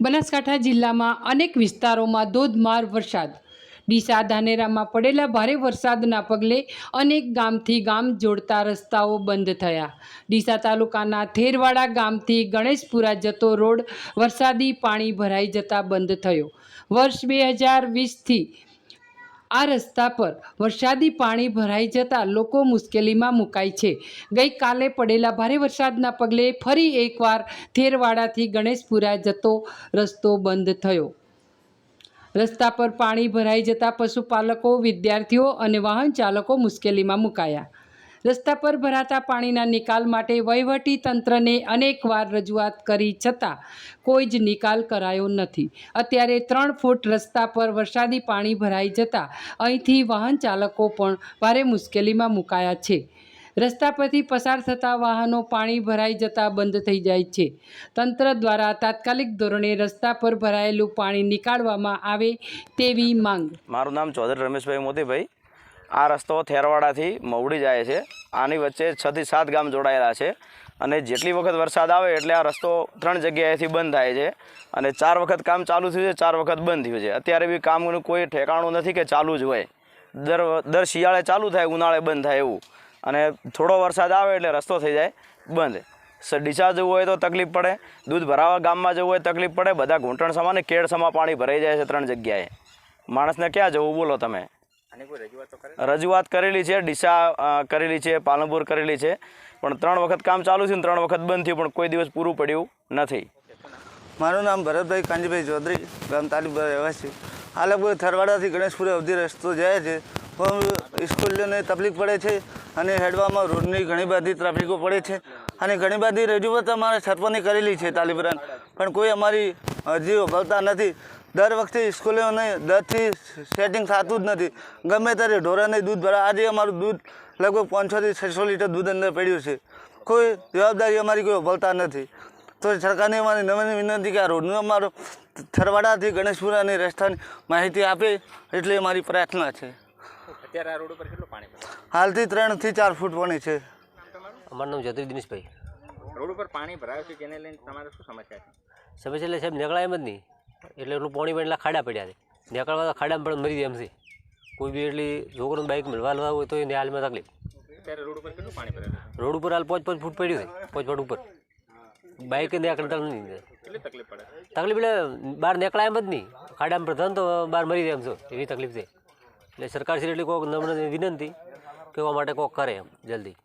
બનાસકાંઠા જિલ્લામાં અનેક વિસ્તારોમાં ધોધમાર વરસાદ. ડીસા ધાનેરામાં પડેલા ભારે વરસાદના પગલે અનેક ગામથી ગામ જોડતા રસ્તાઓ બંધ થયા. ડીસા તાલુકાના થેરવાડા ગામથી ગણેશપુરા જતો રોડ વરસાદી પાણી ભરાઈ જતા બંધ થયો. વર્ષ બે હજાર વીસથી આ રસ્તા પર વરસાદી પાણી ભરાઈ જતા લોકો મુશ્કેલીમાં મુકાય છે. ગઈકાલે પડેલા ભારે વરસાદના પગલે ફરી એકવાર થેરવાડાથી ગણેશપુરા જતો રસ્તો બંધ થયો. રસ્તા પર પાણી ભરાઈ જતા પશુપાલકો, વિદ્યાર્થીઓ અને વાહન ચાલકો મુશ્કેલીમાં મુકાયા. રસ્તા પર ભરાતા પાણીના નિકાલ માટે વહીવટી તંત્રને અનેકવાર રજૂઆત કરી છતાં કોઈ જ નિકાલ કરાયો નથી. અત્યારે ત્રણ ફૂટ રસ્તા પર વરસાદી પાણી ભરાઈ જતા અહીંથી વાહન ચાલકો પણ ભારે મુશ્કેલીમાં મુકાયા છે. રસ્તા પરથી પસાર થતા વાહનો પાણી ભરાઈ જતા બંધ થઈ જાય છે. તંત્ર દ્વારા તાત્કાલિક ધોરણે રસ્તા પર ભરાયેલું પાણી નીકાળવામાં આવે તેવી માંગ. મારું નામ ચૌધરી રમેશભાઈ મોતીભાઈ આ રસ્તો થેરવાડાથી મવડી જાય છે. આની વચ્ચે છથી સાત ગામ જોડાયેલા છે અને જેટલી વખત વરસાદ આવે એટલે આ રસ્તો ત્રણ જગ્યાએથી બંધ થાય છે અને ચાર વખત કામ ચાલુ થયું છે, ચાર વખત બંધ થયું છે. અત્યારે બી કામનું કોઈ ઠેકાણું નથી કે ચાલુ જ હોય. દર દર શિયાળે ચાલુ થાય, ઉનાળે બંધ થાય એવું. અને થોડો વરસાદ આવે એટલે રસ્તો થઈ જાય બંધ. ડીસા જવું હોય તો તકલીફ પડે, દૂધ ભરાવા ગામમાં જવું હોય તકલીફ પડે, બધા ઘૂંટણ સમા ને કેળ સમા પાણી ભરાઈ જાય છે ત્રણ જગ્યાએ. માણસને ક્યાં જવું બોલો તમે? રજૂઆત કરેલી? છે ડીસા કરેલી છે પાલનપુર કરેલી છે. પણ ત્રણ વખત કામ ચાલુ છે ને ત્રણ વખત બંધ થયું પણ કોઈ દિવસ પૂરું પડ્યું નથી. મારું નામ ભરતભાઈ કાંજીભાઈ ચૌધરી ગામ તાલીમભાઈ રહેવાસી. આ થરવાડાથી ગણેશપુરે અવધિ રસ્તો જાય છે. પણ સ્કૂલોને તકલીફ પડે છે અને હેડવામાં રોડની ઘણી બધી ટ્રાફિકો પડે છે. અને ઘણી બધી રજૂઆત અમારે સરપંચે કરેલી છે તાલીપરાન પણ કોઈ અમારી અરજી ઉભવતા નથી. દર વખતે સ્કૂલોને દરથી સેટિંગ થતું જ નથી. ગમે ત્યારે ઢોરાને દૂધ ભરા આજે અમારું દૂધ લગભગ પાંચસોથી છસો લીટર દૂધ અંદર પડ્યું છે. કોઈ જવાબદારી અમારી કોઈ ભલતા નથી. તો સરકારને અમારી નવી વિનંતી કે આ રોડનું અમારો થરવાડાથી ગણેશપુરાની રસ્તાની માહિતી આપે એટલે અમારી પ્રાર્થના છે. અત્યારે આ રોડ ઉપર કેટલું પાણી હાલથી ત્રણથી ચાર ફૂટ પાણી છે. અમારું નામ ચૌધરી દિનેશભાઈ. રોડ ઉપર પાણી ભરાયું છે તેને લઈને તમારે શું સમસ્યા છે? સમસ્યા એટલે સાહેબ નીકળાય એમ જ નહીં. એટલે એટલું પાણી પણ એટલા ખાડા પડ્યા છે. નીકળવા તો ખાડામાં પણ મરી જાય એમ છે. કોઈ બી એટલી છોકરાનું બાઇક મળવા લેવા હોય તો એને હાલમાં તકલીફ. રોડ ઉપર કેટલું પાણી ભરાયું? રોડ ઉપર હાલ પાંચ પાંચ ફૂટ પડ્યું છે. પાંચ ફૂટ ઉપર. બાઇક નીકળતા નહીં તકલીફ એટલે બહાર નીકળાય એમ જ નહીં. ખાડામાં પ્રધાન તો બહાર મરી જાય એમ છો. એવી તકલીફ છે. એટલે સરકાર શ્રી એટલી કોઈક નમ્ર વિનંતી કે માટે કોઈક કરે એમ જલ્દી.